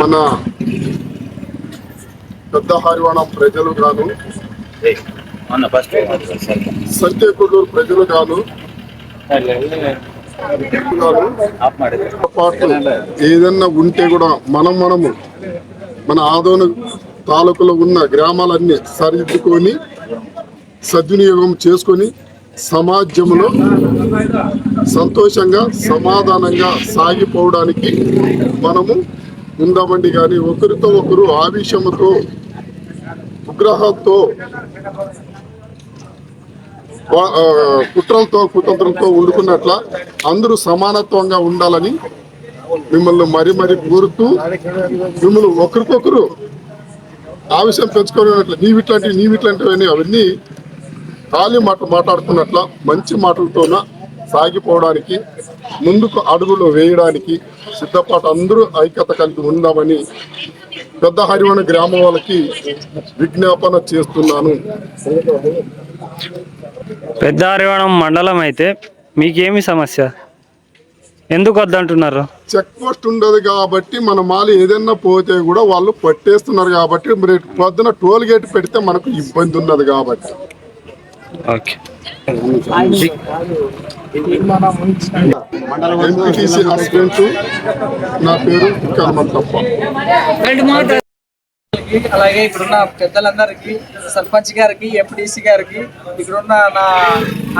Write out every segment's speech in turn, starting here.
మన పెద్ద హరివాణ ప్రజలు గాను సంతేకొల్లూరు ప్రజలు గాను పాటు ఏదన్నా ఉంటే కూడా మనం మనము మన ఆదోన తాలూకులో ఉన్న గ్రామాలన్నీ సరిదిద్దుకొని సద్వినియోగం చేసుకొని సమాజంలో సంతోషంగా సమాధానంగా సాగిపోవడానికి మనము ఉందామండి కానీ ఒకరితో ఒకరు ఆవేశంతో ఉగ్రహంతో వా- కుట్రలతో కుతంత్రంతో వండుకున్నట్ల అందరూ సమానత్వంగా ఉండాలని మిమ్మల్ని మరి మరి కోరుతూ మిమ్మల్ని ఒకరికొకరు ఆవేశం పెంచుకోనట్ల నీవిట్లాంటివి నీవిట్లాంటివి అవన్నీ ఖాళీ మాట మాట్లాడుతున్నట్ల మంచి మాటలతోన సాగిపోవడానికి ముందుకు అడుగులు వేయడానికి సిద్ధపాటు అందరూ ఐక్యత కలిగి ఉందామని పెద్ద హరివణ గ్రామం వాళ్ళకి విజ్ఞాపన చేస్తున్నాను. పెద్ద హరివాణం మండలం అయితే మీకేమి సమస్య? ఎందుకు వద్దంటున్నారు? చెక్ పోస్ట్ ఉండదు కాబట్టి మన మాలు ఏదైనా పోతే కూడా వాళ్ళు పట్టేస్తున్నారు కాబట్టి రేపు పొద్దున టోల్ గేట్ పెడితే మనకు ఇబ్బంది ఉన్నది కాబట్టి. ఓకే. ఎంపీటీసీ నా పేరు అలాగే ఇక్కడున్న పెద్దలందరికీ సర్పంచ్ గారికి ఎంపీడీసీ గారికి ఇక్కడున్న నా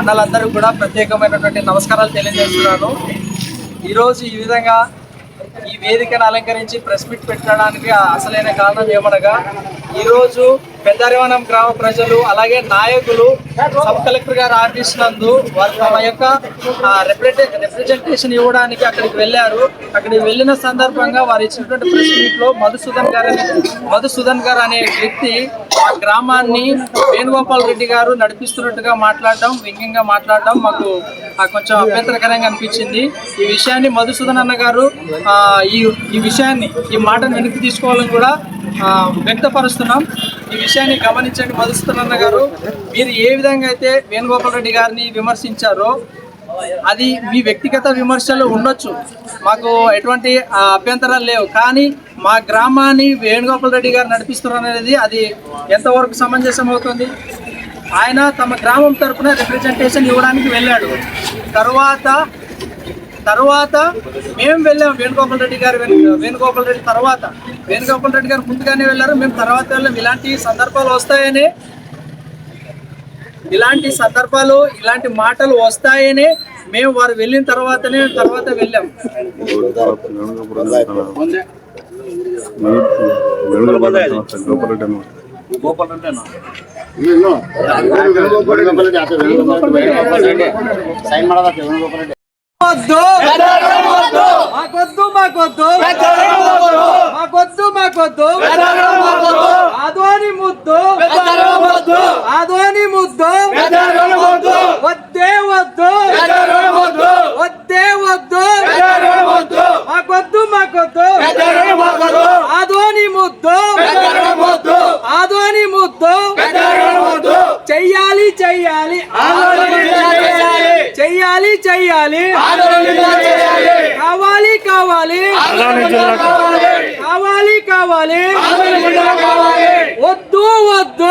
అన్నలందరూ కూడా ప్రత్యేకమైనటువంటి నమస్కారాలు తెలియజేస్తున్నాను. ఈరోజు ఈ విధంగా ఈ వేదికను అలంకరించి ప్రెస్ మీట్ పెట్టడానికి అసలైన కారణం ఏమనగా ఈరోజు పెద్దరివనం గ్రామ ప్రజలు అలాగే నాయకులు సబ్ కలెక్టర్ గారు ఆఫీస్ నందు వారు తమ యొక్క రిప్రజెంటేషన్ ఇవ్వడానికి అక్కడికి వెళ్ళారు. అక్కడికి వెళ్ళిన సందర్భంగా వారు ఇచ్చినటువంటి ప్రెస్ మీట్లో మధుసూదన్ గారు మధుసూదన్ గారు అనే వ్యక్తి ఆ గ్రామాన్ని వేణుగోపాల్ రెడ్డి గారు నడిపిస్తున్నట్టుగా మాట్లాడడం వ్యంగ్యంగా మాట్లాడడం మాకు కొంచెం అభ్యంతరకరంగా అనిపించింది. ఈ విషయాన్ని మధుసూదన్ అన్న గారు ఈ ఈ విషయాన్ని ఈ మాటను వెనక్కి తీసుకోవాలని కూడా వ్యక్తపరుస్తున్నాం. ఈ విషయాన్ని గమనించండి. మధుసూదనన్న గారు మీరు ఏ విధంగా అయితే వేణుగోపాల్ రెడ్డి గారిని విమర్శించారో అది మీ వ్యక్తిగత విమర్శలు ఉండొచ్చు. మాకు ఎటువంటి అభ్యంతరాలు లేవు. కానీ మా గ్రామాన్ని వేణుగోపాల్ రెడ్డి గారు నడిపిస్తున్నారు అనేది అది ఎంతవరకు సమంజసం అవుతుంది? ఆయన తమ గ్రామం తరపున రిప్రజెంటేషన్ ఇవ్వడానికి వెళ్ళాడు. తర్వాత తర్వాత మేము వెళ్ళాం వేణుగోపాల్ రెడ్డి గారు వేణుగోపాల్ రెడ్డి తర్వాత. వేణుగోపాల్ రెడ్డి గారు ముందుగానే వెళ్ళారు. మేము తర్వాత వెళ్ళాం. ఇలాంటి సందర్భాలు వస్తాయని. ఇలాంటి సందర్భాలు ఇలాంటి మాటలు వస్తాయని మేము వారు వెళ్ళిన తర్వాతనే తర్వాత వెళ్ళాం. వద్దు మాకొద్దు మాకొద్దు మాకొద్దు మాకొద్దు ఆదోని ముద్దు ఆదోని ముద్దు వద్దే వద్దు వద్దే వద్దు మాకొద్దు మాకొద్దు ఆదోని ముద్దు ఆదోని ముద్దు చెయ్యాలి చెయ్యాలి చెయ్యాలి చెయ్యాలి కావాలి కావాలి కావాలి కావాలి వద్దు వద్దు